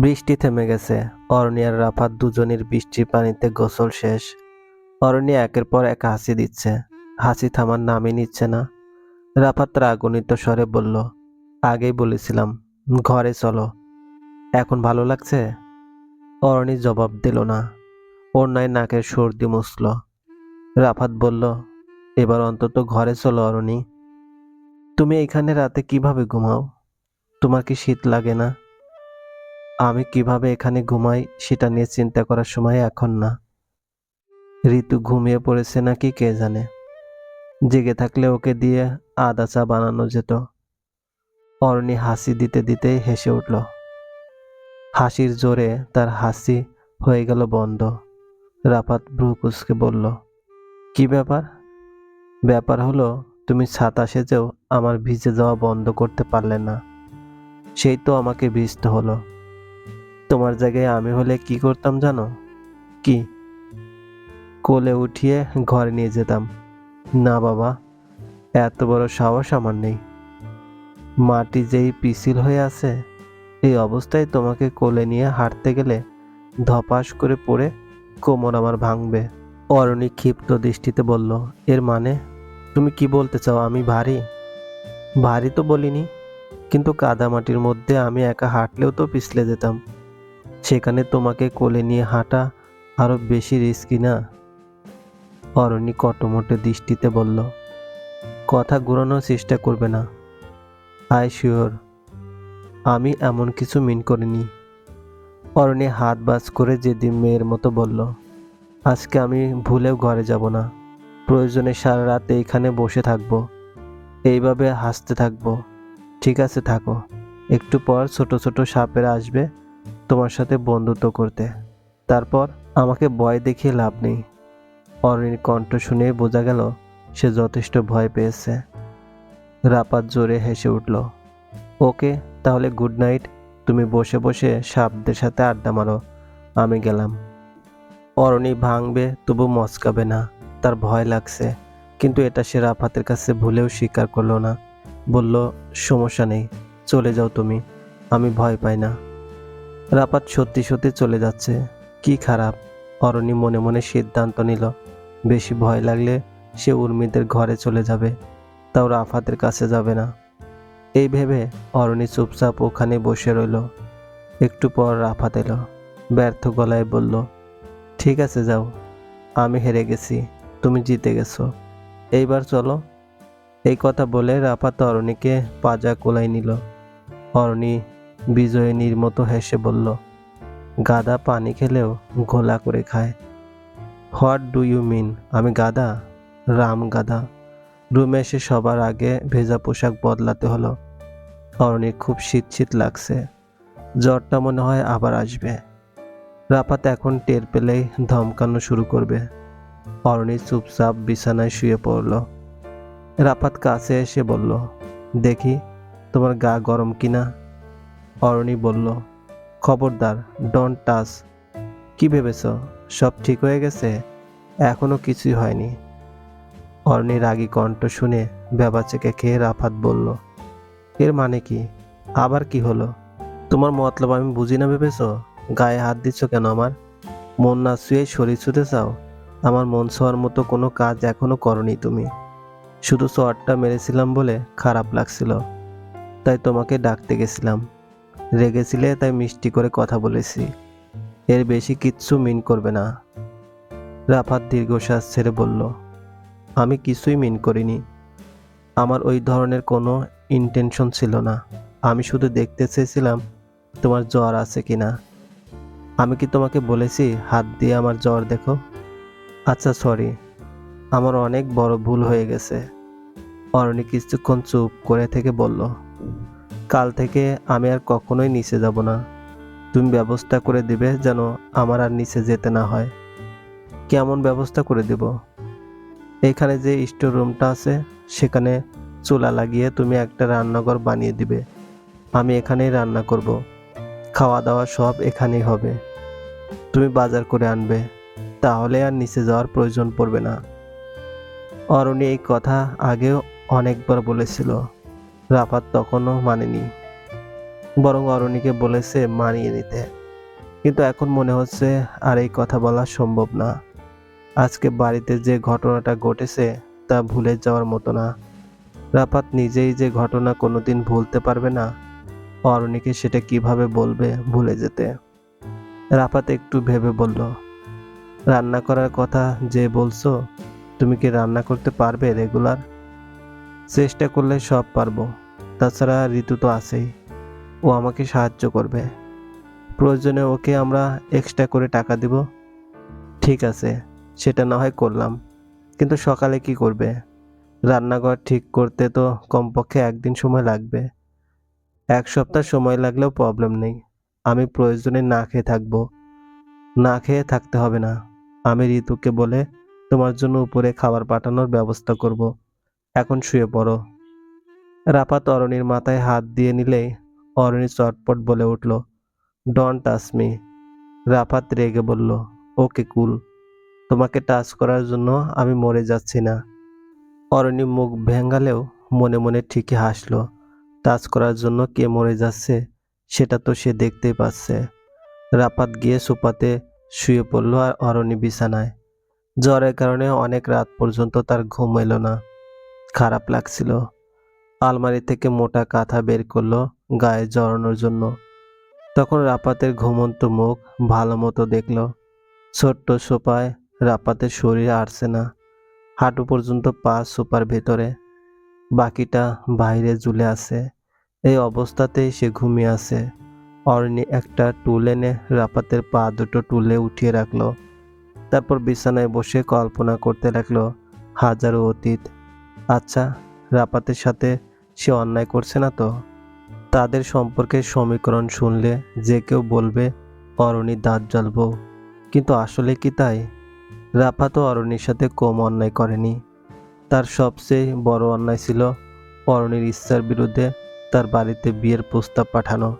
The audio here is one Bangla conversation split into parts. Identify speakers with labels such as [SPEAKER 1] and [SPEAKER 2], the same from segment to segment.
[SPEAKER 1] বৃষ্টি থেমে গেছে। অরণি আর রাফাত দুজনের বৃষ্টির পানিতে গোসল শেষ। অরণি একের পর এক হাসি দিচ্ছে। হাসি থামার নামই নিচ্ছে না। রাফাত রাগনিত স্বরে বলল, আগেই বলেছিলাম, ঘরে চলো। এখন ভালো লাগছে? অরণি জবাব দিল না। অন্যায় নাকের সর্দি মুছল। রাফাত বলল, এবার অন্তত ঘরে চলো অরণি। তুমি এখানে রাতে কীভাবে ঘুমাও? তোমার কি শীত লাগে না? আমি কীভাবে এখানে ঘুমাই সেটা নিয়ে চিন্তা করার সময় এখন না। ঋতু ঘুমিয়ে পড়েছে নাকি কে জানে? জেগে থাকলে ওকে দিয়ে আদা চা বানানো যেত। অরণি হাসি দিতে দিতেই হেসে উঠল। হাসির জোরে তার হাসি হয়ে গেল বন্ধ। রাফাত ব্রুকুসকে বলল, কি ব্যাপার? ব্যাপার হলো, তুমি ছাতা সেজেও আমার ভিজে যাওয়া বন্ধ করতে পারলে না। সেই তো আমাকে ভিজতে হলো। তোমার জায়গায় আমি হলে কি করতাম জানো? কি? কোলে উঠিয়ে ঘরে নিয়ে যেতাম। না বাবা, এত বড় সাহস আমার নেই। মাটি যেই পিছিল হয়ে আছে, এই অবস্থায় তোমাকে কোলে নিয়ে হাঁটতে গেলে ধপাস করে পড়ে কোমর আমার ভাঙবে। অরণি ক্ষিপ্ত দৃষ্টিতে বলল, এর মানে? তুমি কি বলতে চাও, আমি ভারী? ভারী তো বলিনি, কিন্তু কাদামাটির মধ্যে আমি একা হাঁটলেও তো পিছলে যেতাম। সেখানে তোমাকে কোলে নিয়ে হাঁটা আরও বেশি রিস্কি না? অরণি কটমটে দৃষ্টিতে বলল, কথা ঘুরানোর চেষ্টা করবে না। I sure. আমি এমন কিছু মিন করিনি। অরণি হাত বাজ করে যেদিন মেয়ের মতো বলল, আজকে আমি ভুলেও ঘরে যাব না। প্রয়োজনে সারা রাত এইখানে বসে থাকব। এইভাবে হাসতে থাকব। ঠিক আছে, থাকো। একটু পর ছোট ছোট সাপেরা আসবে। তোমার সাথে বন্ধুত্ব করতে। তারপর আমাকে ভয় দেখিয়ে লাভ নেই। অরণির কণ্ঠ শুনে বোঝা গেল সে যথেষ্ট ভয় পেয়েছে। রাপাত জোরে হেসে উঠল, ওকে, তাহলে গুড নাইট। তুমি বসে বসে সাপদের সাথে আড্ডা মারো। আমি গেলাম। অরণি ভাঙবে, তবু মচকাবে না। তার ভয় লাগছে, কিন্তু এটা সে রাফাতের কাছে ভুলেও স্বীকার করল না। বলল, সমস্যা নেই, চলে যাও তুমি। আমি ভয় পাই না। রাপাত সত্যি সত্যি চলে যাচ্ছে। কি খারাপ? অরণি মনে মনে সিদ্ধান্ত নিল। বেশি ভয় লাগলে সে উর্মিদের ঘরে চলে যাবে, তাও রাফাতের কাছে যাবে না। এই ভেবে অরণি চুপচাপ ওখানে বসে রইল। একটু পর রাফাত এলো, ব্যর্থ গলায় বলল, ঠিক আছে, যাও। আমি হেরে গেছি। তুমি জিতে গেছো। এইবার চলো। এই কথা বলে রাফাত অরণিকে পাজা কোলাই নিল। অরণি বিজয়িনীর মতো হেসে বলল, গাদা পানি খেলেও ঘোলা করে খায়। What do you mean? আমি গাদা? রাম গাদা। রুমে এসে সবার আগে ভেজা পোশাক বদলাতে হলো। অরণির খুব শীত শীত লাগছে। জ্বরটা মনে হয় আবার আসবে। রাপাত এখন টের পেলেই ধমকানো শুরু করবে। অরণি চুপচাপ বিছানায় শুয়ে পড়ল। রাপাত কাছে এসে বলল, দেখি, তোমার গা গরম কিনা? অরণি বলল, খবরদার ডোন্ট টাচ কি ভেবেছ? সব ঠিক হয়ে গেছে? এখনও কিছুই হয়নি। অরণির রাগী কণ্ঠ শুনে বেবাচেকে খেয়ে রাফাত বলল, এর মানে কি? আবার কি হলো? তোমার মতলব আমি বুঝি না ভেবেছ? গায়ে হাত দিচ্ছ কেন আমার? মন না শুয়ে শরীর ছুতে চাও? আমার মন ছোঁয়ার মতো কোনো কাজ এখনও করনি তুমি। শুধু শর্টটা মেরেছিলাম বলে খারাপ লাগছিল। তাই তোমাকে ডাকতে গেছিলাম। রেগেছিলে, তাই মিষ্টি করে কথা বলেছি। এর বেশি কিচ্ছু মিন করবে না। রাফাত দীর্ঘশ্বাস ছেড়ে বলল, আমি কিছুই মিন করিনি। আমার ওই ধরনের কোনো ইন্টেনশন ছিল না। আমি শুধু দেখতে চেয়েছিলাম, তোমার জ্বর আছে কি না? আমি কি তোমাকে বলেছি, হাত দিয়ে আমার জ্বর দেখো? আচ্ছা সরি আমার অনেক বড় ভুল হয়ে গেছে। অরণি কিছুক্ষণ চুপ করে থেকে বলল কাল থেকে আমি আর কখনোই নিচে যাব না। তুমি ব্যবস্থা করে দিবে যেন আমার আর নিচে যেতে না হয়। কেমন ব্যবস্থা করে দেব? এখানে যে স্টোর রুমটা আছে, সেখানে চুলা লাগিয়ে তুমি একটা রান্নাঘর বানিয়ে দিবে। আমি এখানেই রান্না করব। খাওয়া দাওয়া সব এখানেই হবে। তুমি বাজার করে আনবে। তাহলে আর নিচে যাওয়ার প্রয়োজন পড়বে না। অরণি এই কথা আগেও অনেকবার বলেছিল। রাফাত তখনও মানেনি, বরং অরণিকে বলেছে মানিয়ে নিতে। কিন্তু এখন মনে হচ্ছে আর এই কথা বলা সম্ভব না। আজকে বাড়িতে যে ঘটনাটা ঘটেছে তা ভুলে যাওয়ার মতো না। রাফাত নিজেই যে ঘটনা কোনোদিন ভুলতে পারবে না, অরণিকে সেটা কীভাবে বলবে ভুলে যেতে। রাফাত একটু ভেবে বলল, রান্না করার কথা যে বলছো, তুমি কি রান্না করতে পারবে রেগুলার? চেষ্টা করলে সব পারব। তাছাড়া ঋতু তো আছেই। ও আমাকে সাহায্য করবে। প্রয়োজনে ওকে আমরা এক্সট্রা করে টাকা দিব। ঠিক আছে, সেটা না হয় করলাম। কিন্তু সকালে কি করবে? রান্নাঘর ঠিক করতে তো কমপক্ষে একদিন সময় লাগবে। এক সপ্তাহ সময় লাগলেও প্রবলেম নেই। আমি প্রয়োজনে না খেয়ে থাকব। না খেয়ে থাকতে হবে না। আমি ঋতুকে বলে তোমার জন্য উপরে খাবার পাঠানোর ব্যবস্থা করব। এখন শুয়ে পড়ো। রাপাত অরণির মাথায় হাত দিয়ে নিলেই অরণি চটপট বলে উঠল, ডন টাচ মি রাফাত রেগে বলল, ওকে, কুল। তোমাকে টাচ করার জন্য আমি মরে যাচ্ছি না। অরণি মুখ ভেঙ্গালেও মনে মনে ঠিকই হাসলো, টাচ করার জন্য কে মরে যাচ্ছে সেটা তো সে দেখতেই পাচ্ছে। রাপাত গিয়ে সোপাতে শুয়ে পড়ল আর অরণি বিছানায়। জ্বরের কারণে অনেক রাত পর্যন্ত তার ঘুম এলো না। খারাপ লাগছিল। আলমারি থেকে মোটা কাঁথা বের করল গায়ে জড়ানোর জন্য। তখন রাপাতের ঘুমন্ত মুখ ভালো মতো দেখল। ছোট্ট সোপায় রাপাতের শরীর আড়ছে না। হাঁটু পর্যন্ত পা সোপার ভেতরে। বাকিটা বাইরে ঝুলে আছে। এই অবস্থাতেই সে ঘুমিয়ে আছে। অরণি একটা টুল এনে রাপাতের পা দুটো টুলে উঠিয়ে রাখল। তারপর বিছানায় বসে কল্পনা করতে লাগল, হাজারো অতীত আচ্ছা রাপাতের সাথে সে অন্যায় করছে না তো? তাদের সম্পর্কে সমীকরণ শুনলে যে কেউ বলবে, অরণি দাঁত জ্বালবো কিন্তু আসলে কি তাই? রাফা তো অরণির সাথে কম অন্যায় করেনি। তার সবচেয়ে বড় অন্যায় ছিল অরণির ইচ্ছার বিরুদ্ধে তার বাড়িতে বিয়ের প্রস্তাব পাঠানো।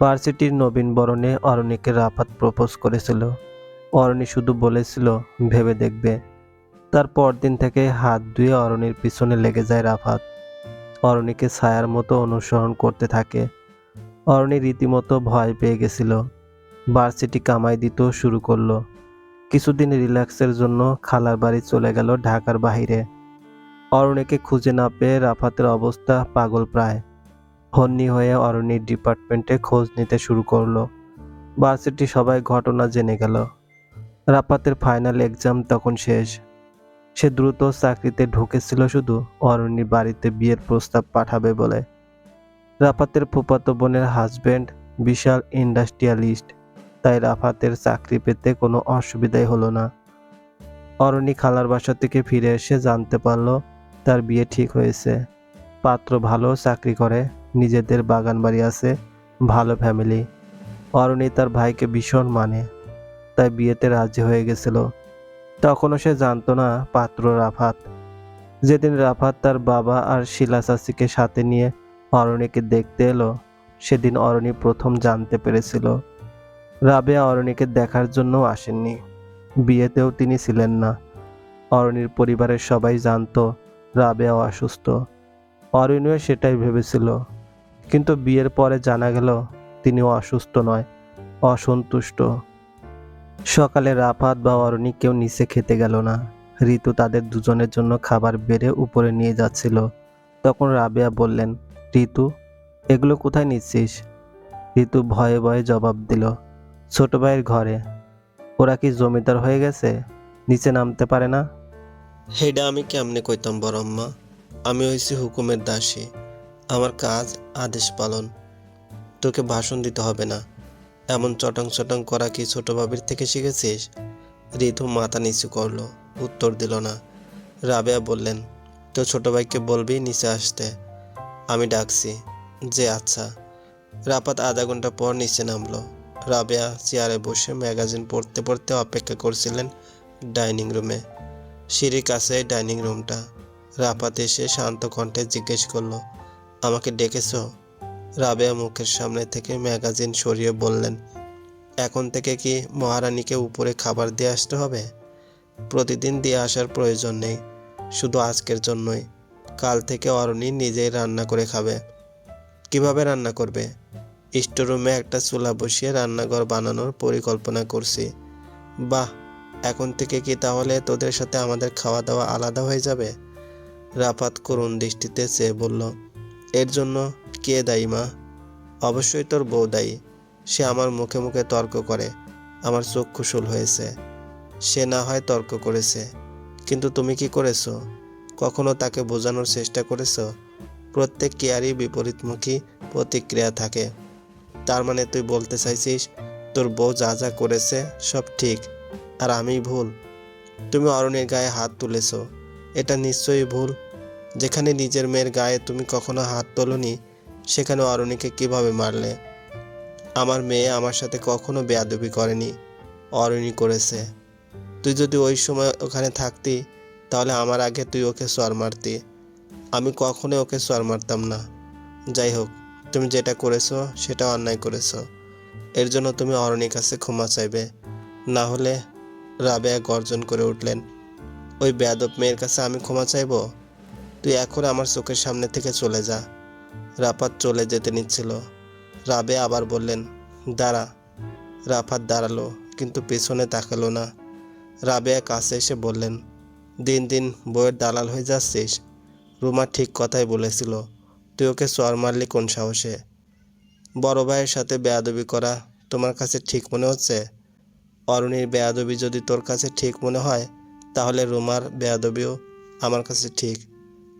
[SPEAKER 1] ভার্সিটির নবীন বরণে অরণিকে রাফাত প্রপোজ করেছিল। অরণি শুধু বলেছিল, ভেবে দেখবে। তার পরদিন থেকে হাত ধুয়ে অরণির পিছনে লেগে যায় রাফাত। অরণিকে ছায়ার মতো অনুসরণ করতে থাকে। অরণি রীতিমতো ভয় পেয়ে গেছিল। ভার্সিটি কামাই দিতেও শুরু করল। কিছুদিন রিল্যাক্সের জন্য খালার বাড়ি চলে গেল ঢাকার বাইরে অরণিকে খুঁজে না পেয়ে রাফাতের অবস্থা পাগল প্রায়। হন্নি হয়ে অরণির ডিপার্টমেন্টে খোঁজ নিতে শুরু করল। ভার্সিটি সবাই ঘটনা জেনে গেল। রাফাতের ফাইনাল এক্সাম তখন শেষ। সে দ্রুত চাকরিতে ঢুকেছিল শুধু অরণির বাড়িতে বিয়ের প্রস্তাব পাঠাবে বলে। রাফাতের ফুপাতো বোনের হাজবেন্ড বিশাল ইন্ডাস্ট্রিয়ালিস্ট তাই রাফাতের চাকরি পেতে কোনো অসুবিধাই হলো না। অরণি খালার বাসা থেকে ফিরে এসে জানতে পারল তার বিয়ে ঠিক হয়েছে। পাত্র ভালো, চাকরি করে, নিজেদের বাগান বাড়ি আছে, ভালো ফ্যামিলি অরণি তার ভাইকে ভীষণ মানে তাই বিয়েতে রাজি হয়ে গেছিল। তখনও সে জানতো না পাত্র রাফাত। যেদিন রাফাত তার বাবা আর শিলা চাচিকে সাথে নিয়ে অরণিকে দেখতে এলো, সেদিন অরণি প্রথম জানতে পেরেছিল। রাবেয়া অরণিকে দেখার জন্য আসেননি। বিয়েতেও তিনি ছিলেন না। অরণির পরিবারের সবাই জানতো রাবেয়া অসুস্থ। অরণিও সেটাই ভেবেছিল। কিন্তু বিয়ের পরে জানা গেল, তিনিও অসুস্থ নয়, অসন্তুষ্ট। সকালে রাফাত, বা অরণি কেউ নিচে খেতে গেল না। ঋতু তাদের দুজনের জন্য খাবার বেড়ে উপরে নিয়ে যাচ্ছিল। তখন রাবেয়া বললেন, ঋতু, এগুলো কোথায় নিচ্ছিস? ঋতু ভয়ে ভয়ে জবাব দিল, ছোট ভাইয়ের ঘরে। ওরা কি জমিদার হয়ে গেছে? নিচে নামতে পারে না?
[SPEAKER 2] হেডা, আমি কেমনে কইতাম বড় আমি হয়েছি হুকুমের দাসী। আমার কাজ, আদেশ পালন। তোকে ভাষণ দিতে হবে না। এমন চটং চটং করা কি ছোট বাবির থেকে শিখেছিস? ঋতু মাথা নিচু করল, উত্তর দিল না। রাবেয়া বললেন তো ছোট ভাইকে বলবি নিচে আসতে। আমি ডাকছি, যে আচ্ছা। রাপাত আধা ঘণ্টা পর নিচে নামলো। রাবেয়া চেয়ারে বসে ম্যাগাজিন পড়তে পড়তে অপেক্ষা করছিলেন ডাইনিং রুমে। সিঁড়ির কাছে ডাইনিং রুমটা। রাপাত এসে শান্ত কণ্ঠে জিজ্ঞেস করল, আমাকে ডেকেছো? রাবেয়া মুখের সামনে থেকে ম্যাগাজিন সরিয়ে বললেন, এখন থেকে কি মহারানীকে উপরে খাবার দিয়ে আসতে হবে? প্রতিদিন দিয়ে আসার প্রয়োজন নেই, শুধু আজকের জন্যই। কাল থেকে অরণি নিজেই রান্না করে খাবে। কীভাবে রান্না করবে? স্টোররুমে একটা চুলা বসিয়ে রান্নাঘর বানানোর পরিকল্পনা করছি। বাহ, এখন থেকে কি তাহলে তোদের সাথে আমাদের খাওয়া দাওয়া আলাদা হয়ে যাবে? রাফাত করুণ দৃষ্টিতে চেয়ে বলল, এর জন্য কে দায়ী মা? অবশ্যই তোর বউ দায়ী। সে আমার মুখে মুখে তর্ক করে। আমার চোখ শুল হয়েছে। সে না হয় তর্ক করেছে। কিন্তু তুমি কি করেছ? কখনো তাকে বোঝানোর চেষ্টা করেছ? প্রত্যেক কেয়ারই বিপরীতমুখী প্রতিক্রিয়া থাকে। তার মানে তুই বলতে চাইছিস, তোর বউ যা যা করেছে সব ঠিক, আর আমি ভুল? তুমি অরণের গায়ে হাত তুলেছ। এটা নিশ্চয়ই ভুল। যেখানে নিজের মেয়ের গায়ে তুমি কখনো হাত তোলনি সেখানে অরণিকে কীভাবে মারলে? আমার মেয়ে আমার সাথে কখনো বেয়াদবি করেনি অরণি করেছে। তুই যদি ওই সময় ওখানে থাকতি, তাহলে আমার আগে তুই ওকে সর মারতি। আমি কখনো ওকে সর মারতাম না। যাই হোক, তুমি যেটা করেছ, সেটা অন্যায় করেছ। এর জন্য তুমি অরণির কাছে ক্ষমা চাইবে। না হলে রাবেয়া গর্জন করে উঠলেন, ওই বেয়াদব মেয়ের কাছে আমি ক্ষমা চাইব? তুই এখন আমার চোখের সামনে থেকে চলে যা। রাফাত চলে যেতে নিচ্ছিল। রাবে আবার বললেন, দাঁড়া। রাফাত দাঁড়াল, কিন্তু পেছনে তাকালো না। রাবেয়া কাছে এসে বললেন, দিন দিন বইয়ের দালাল হয়ে যাচ্ছিস? রুমা ঠিক কথাই বলেছিল, তুই ওকে চর মারলি কোন সাহসে? বড় ভাইয়ের সাথে বেয়াদবি করা তোমার কাছে ঠিক মনে হচ্ছে? অরুণীর বেয়াদবি যদি তোর কাছে ঠিক মনে হয়, তাহলে রুমার বেয়াদবিও আমার কাছে ঠিক।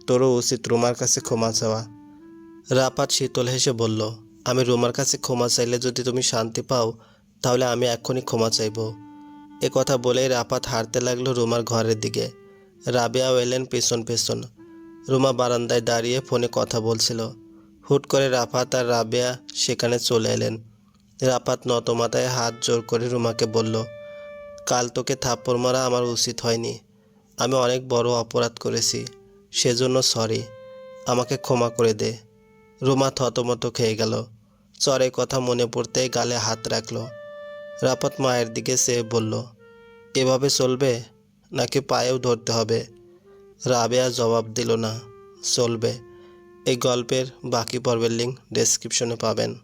[SPEAKER 2] তোরও উচিত রুমার কাছে ক্ষমা চাওয়া। রাপাত শীতল হেসে বলল, আমি রুমার কাছে ক্ষমা চাইলে যদি তুমি শান্তি পাও, তাহলে আমি এক্ষুনি ক্ষমা চাইব। এ কথা বলেই রাপাত হারতে লাগল রুমার ঘরের দিকে। রাবেয়াও এলেন পেছন পেছন। রুমা বারান্দায় দাঁড়িয়ে ফোনে কথা বলছিল। হুট করে রাফাত আর রাবেয়া সেখানে চলে এলেন। রাপাত নত মাথায় হাত জোর করে রুমাকে বলল, কাল তোকে থাপ্পড় মারা আমার উচিত হয়নি। আমি অনেক বড় অপরাধ করেছি, সেজন্য সরি। আমাকে ক্ষমা করে দে। রুমা থতমত খেয়ে গেল। চরে কথা মনে পড়তে গালে হাত রাখল। রাপাত মায়ের দিকে সে বলল, এভাবে চলবে? নাকি পায়েও ধরতে হবে? রাবেয়া জবাব দিল না, চলবে। এই গল্পের বাকি পর্বের লিঙ্ক ডেসক্রিপশনে পাবেন।